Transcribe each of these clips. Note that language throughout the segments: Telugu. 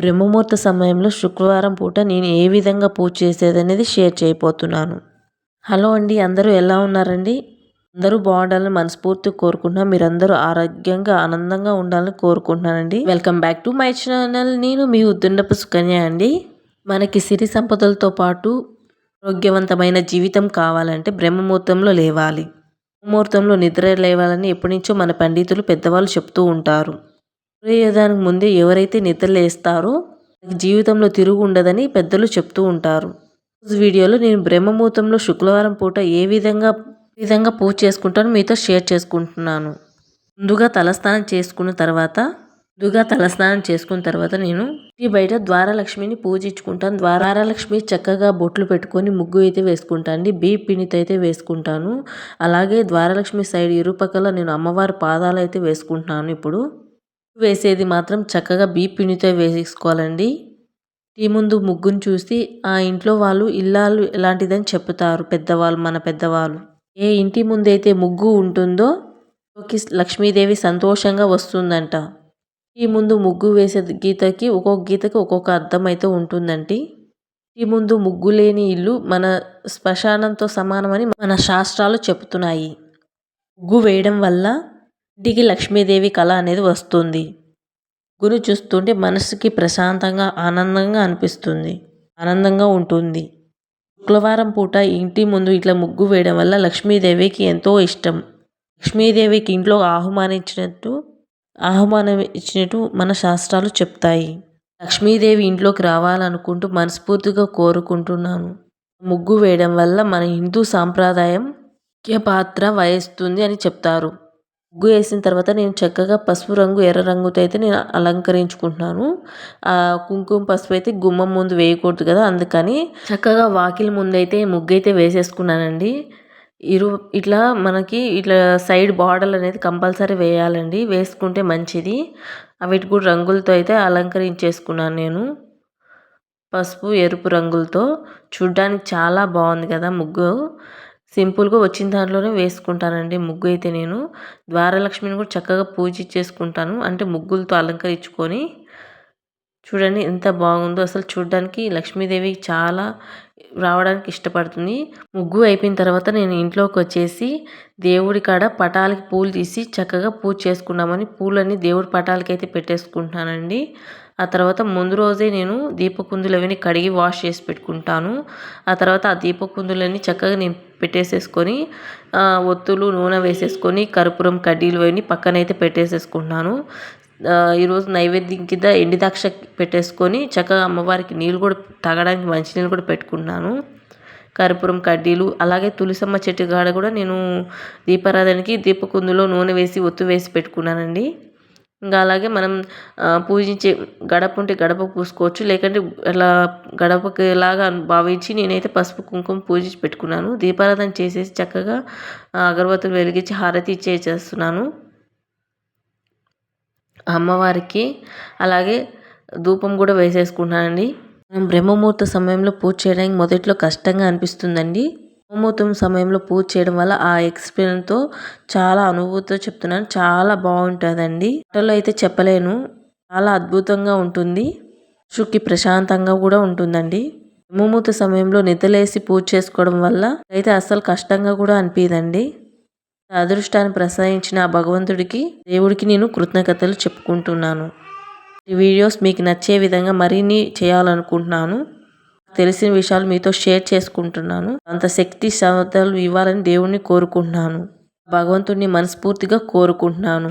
బ్రహ్మముహూర్త సమయంలో శుక్రవారం పూట నేను ఏ విధంగా పూజ చేసేది అనేది షేర్ చేయబోతున్నాను. హలో అండి అందరూ ఎలా ఉన్నారండి? అందరూ బాగుండాలని మనస్ఫూర్తిగా కోరుకుంటున్నాను మీరందరూ ఆరోగ్యంగా ఆనందంగా ఉండాలని కోరుకుంటున్నానండి. Welcome back to my channel నేను మీ ఉద్దుండపు సుకన్య అండి. మనకి సిరి సంపదలతో పాటు ఆరోగ్యవంతమైన జీవితం కావాలంటే బ్రహ్మముహూర్తంలో లేవాలి. ముహూర్తంలో నిద్ర లేవాలని ఎప్పటి నుంచో మన పండితులు పెద్దవాళ్ళు చెప్తూ ఉంటారు. సూర్యోదయానికి ముందే ఎవరైతే నిద్రలేస్తారో జీవితంలో తిరుగు ఉండదని పెద్దలు చెప్తూ ఉంటారు. వీడియోలో నేను బ్రహ్మముహూర్తంలో శుక్రవారం పూట ఏ విధంగా విధంగా పూజ చేసుకుంటానో మీతో షేర్ చేసుకుంటున్నాను. ముందుగా తలస్నానం చేసుకున్న తర్వాత ముందుగా తలస్నానం చేసుకున్న తర్వాత నేను ఇంటి బయట ద్వారలక్ష్మిని పూజించుకుంటాను. ద్వారలక్ష్మి చక్కగా బొట్లు పెట్టుకొని ముగ్గు అయితే వేసుకుంటాను బీ పిణిత అయితే వేసుకుంటాను. అలాగే ద్వారలక్ష్మి సైడ్ ఇరుపక్కల నేను అమ్మవారి పాదాలు అయితే వేసుకుంటున్నాను ఇప్పుడు. వేసేది మాత్రం చక్కగా బీ పిండితో వేసుకోవాలండి ఈ ముందు ముగ్గును చూసి ఆ ఇంట్లో వాళ్ళు ఇల్లాలు ఎలాంటిదని చెప్తారు పెద్దవాళ్ళు మన పెద్దవాళ్ళు. ఏ ఇంటి ముందైతే ముగ్గు ఉంటుందో లక్ష్మీదేవి సంతోషంగా వస్తుందంట. ఈ ముందు ముగ్గు వేసే గీతకి ఒక్కొక్క గీతకి ఒక్కొక్క అర్థం అయితే ఉంటుందండి. ఈ ముందు ముగ్గు లేని ఇల్లు మన శ్మశానంతో సమానమని మన శాస్త్రాలు చెబుతున్నాయి. ముగ్గు వేయడం వల్ల ఇంటికి లక్ష్మీదేవి కళ అనేది వస్తుంది. గురు చూస్తుంటే మనసుకి ప్రశాంతంగా ఆనందంగా అనిపిస్తుంది. ఆనందంగా ఉంటుంది. శుక్రవారం పూట ఇంటి ముందు ఇట్లా ముగ్గు వేయడం వల్ల లక్ష్మీదేవికి ఎంతో ఇష్టం. లక్ష్మీదేవికి ఇంట్లో ఆహ్వానించినట్టు ఆహ్వానం ఇచ్చినట్టు మన శాస్త్రాలు చెప్తాయి. లక్ష్మీదేవి ఇంట్లోకి రావాలనుకుంటూ మనస్ఫూర్తిగా కోరుకుంటున్నాను. ముగ్గు వేయడం వల్ల మన హిందూ సాంప్రదాయం ముఖ్య పాత్ర వహిస్తుంది అని చెప్తారు. ముగ్గు వేసిన తర్వాత నేను చక్కగా పసుపు రంగు ఎర్ర రంగుతో అయితే నేను అలంకరించుకుంటున్నాను. ఆ కుంకుమ పసుపు అయితే గుమ్మం ముందు వేయకూడదు కదా అందుకని చక్కగా వాకిలి ముందు అయితే ముగ్గు అయితే వేసేసుకున్నానండి. ఇరు ఇట్లా మనకి ఇట్లా సైడ్ బార్డర్ అనేది కంపల్సరీ వేయాలండి వేసుకుంటే మంచిది. వీటి కూడా రంగులతో అయితే అలంకరించేసుకున్నాను నేను. పసుపు ఎరుపు రంగులతో. చూడ్డానికి చాలా బాగుంది కదా ముగ్గు. సింపుల్గా వచ్చిన దాంట్లోనే వేసుకుంటానండి. ముగ్గు అయితే నేను ద్వారలక్ష్మిని కూడా చక్కగా పూజ చేసుకుంటాను. అంటే ముగ్గులతో అలంకరించుకొని. చూడండి ఎంత బాగుందో. అసలు చూడడానికి లక్ష్మీదేవి చాలా రావడానికి ఇష్టపడుతుంది. ముగ్గు అయిపోయిన తర్వాత నేను ఇంట్లోకి వచ్చేసి దేవుడి కాడ పటాలకి పూలు తీసి చక్కగా పూజ చేసుకున్నామని పూలన్నీ దేవుడి పటాలకి అయితే పెట్టేసుకుంటానండి. ఆ తర్వాత ముందు రోజే నేను దీపకుందులు అవన్నీ కడిగి వాష్ చేసి పెట్టుకుంటాను. ఆ తర్వాత ఆ దీపకుందులన్నీ చక్కగా నేను పెట్టేసేసుకొని ఒత్తులు నూనె వేసేసుకొని కర్పూరం కడ్డీలు అవన్నీ పక్కనైతే పెట్టేసేసుకుంటున్నాను. ఈరోజు నైవేద్యం కింద ఎండి ద్రాక్ష పెట్టేసుకొని చక్కగా అమ్మవారికి నీళ్ళు కూడా తాగడానికి మంచినీళ్ళు కూడా పెట్టుకున్నాను కర్పూరం కడ్డీలు అలాగే తులసమ్మ చెట్టు కాడ కూడా నేను దీపారాధనకి దీపకుందులో నూనె వేసి ఒత్తు వేసి పెట్టుకున్నానండి. ఇంకా అలాగే మనం పూజించే గడప ఉంటే గడప పూసుకోవచ్చు. లేకంటే అలా గడపకి లాగా భావించి నేనైతే పసుపు కుంకుమ పూజించి పెట్టుకున్నాను. దీపారాధన చేసేసి చక్కగా అగరబత్తులు వెలిగించి హారతి ఇచ్చేసేస్తున్నాను అమ్మవారికి అలాగే ధూపం కూడా వేసేసుకున్నానండి మనం బ్రహ్మముహూర్త సమయంలో పూజ చేయడానికి మొదట్లో కష్టంగా అనిపిస్తుందండి. బ్రహ్మముహూర్తం సమయంలో పూజ చేయడం వల్ల ఆ ఎక్స్పీరియన్స్తో చాలా అనుభూతితో చెప్తున్నాను. చాలా బాగుంటుందండి. మాటల్లో అయితే చెప్పలేను. చాలా అద్భుతంగా ఉంటుంది. మనసుకి ప్రశాంతంగా కూడా ఉంటుందండి. బ్రహ్మముహూర్త సమయంలో నిద్రలేసి పూజ చేసుకోవడం వల్ల అయితే అస్సలు కష్టంగా కూడా అనిపించదండి అదృష్టాన్ని ప్రసాదించిన ఆ భగవంతుడికి దేవుడికి నేను కృతజ్ఞతలు చెప్పుకుంటున్నాను. ఈ వీడియోస్ మీకు నచ్చే విధంగా మరిన్ని చేయాలనుకుంటున్నాను. తెలిసిన విషయాలు మీతో షేర్ చేసుకుంటున్నాను. అంత శక్తి సమతలు ఇవ్వాలని దేవుణ్ణి కోరుకుంటున్నాను. భగవంతుడిని మనస్ఫూర్తిగా కోరుకుంటున్నాను.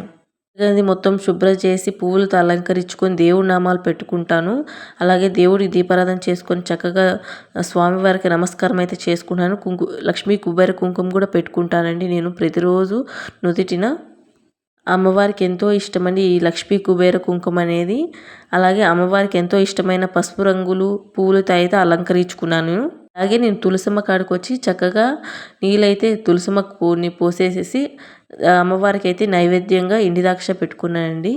గది మొత్తం శుభ్రం చేసి పువ్వులతో అలంకరించుకొని దేవుడి నామాలు పెట్టుకుంటాను. అలాగే దేవుడికి దీపారాధన చేసుకొని చక్కగా స్వామివారికి నమస్కారం అయితే చేసుకుంటాను. కుంకు లక్ష్మీ కుబేర కుంకుమ కూడా పెట్టుకుంటానండి. నేను ప్రతిరోజు నుదిటిన అమ్మవారికి ఎంతో ఇష్టమండి ఈ లక్ష్మీ కుబేర కుంకుమ అనేది. అలాగే అమ్మవారికి ఎంతో ఇష్టమైన పసుపు రంగులు పూలతో అయితే అలంకరించుకున్నాను. అలాగే నేను తులసమ్మ కాడికి వచ్చి చక్కగా నీళ్ళైతే తులసమ్మ కొన్ని పోసేసేసి అమ్మవారికి అయితే నైవేద్యంగా ఇండిదాక్ష ద్రాక్ష పెట్టుకున్నానండి.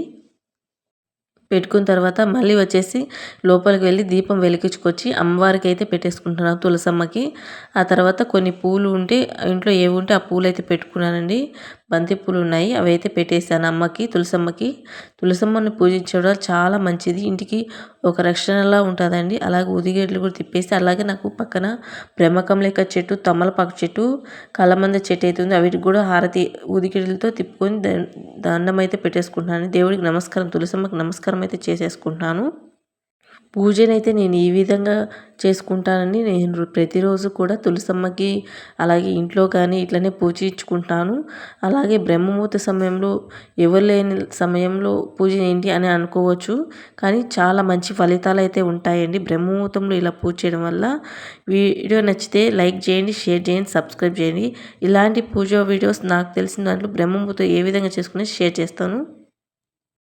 పెట్టుకున్న తర్వాత మళ్ళీ వచ్చేసి లోపలికి వెళ్ళి దీపం వెలిగించుకొచ్చి అమ్మవారికి అయితే పెట్టేసుకుంటున్నాను తులసమ్మకి. ఆ తర్వాత కొన్ని పూలు ఉంటే ఇంట్లో ఏవి ఉంటే ఆ పూలు అయితే పెట్టుకున్నానండి. బంతిపూలు ఉన్నాయి అవి అయితే పెట్టేశాను అమ్మకి తులసమ్మకి. తులసమ్మని పూజించడం చాలా మంచిది. ఇంటికి ఒక రక్షణలా ఉంటుందండి. అలాగే ఉదిగేట్లు కూడా తిప్పేసి అలాగే నాకు పక్కన బ్రహ్మకం లెక్క చెట్టు తమలపాకు చెట్టు కలమంద చెట్టు అయితే ఉంది. అవిటికి కూడా హారతి ఉదిగేట్లతో తిప్పుకొని దండం అయితే పెట్టేసుకుంటున్నాను. దేవుడికి నమస్కారం తులసమ్మకి నమస్కారం అయితే చేసేసుకుంటున్నాను. పూజనైతే నేను ఈ విధంగా చేసుకుంటానని నేను ప్రతిరోజు కూడా తులసమ్మకి అలాగే ఇంట్లో కానీ ఇట్లనే పూజించుకుంటాను అలాగే బ్రహ్మముహూర్త సమయంలో ఎవరు లేని సమయంలో పూజ ఏంటి అని అనుకోవచ్చు. కానీ చాలా మంచి ఫలితాలు అయితే ఉంటాయండి. బ్రహ్మముహూర్తంలో ఇలా పూజ చేయడం వల్ల. వీడియో నచ్చితే లైక్ చేయండి షేర్ చేయండి సబ్స్క్రైబ్ చేయండి. ఇలాంటి పూజ వీడియోస్ నాకు తెలిసిన దాంట్లో బ్రహ్మముహూర్తం ఏ విధంగా చేసుకుని షేర్ చేస్తాను.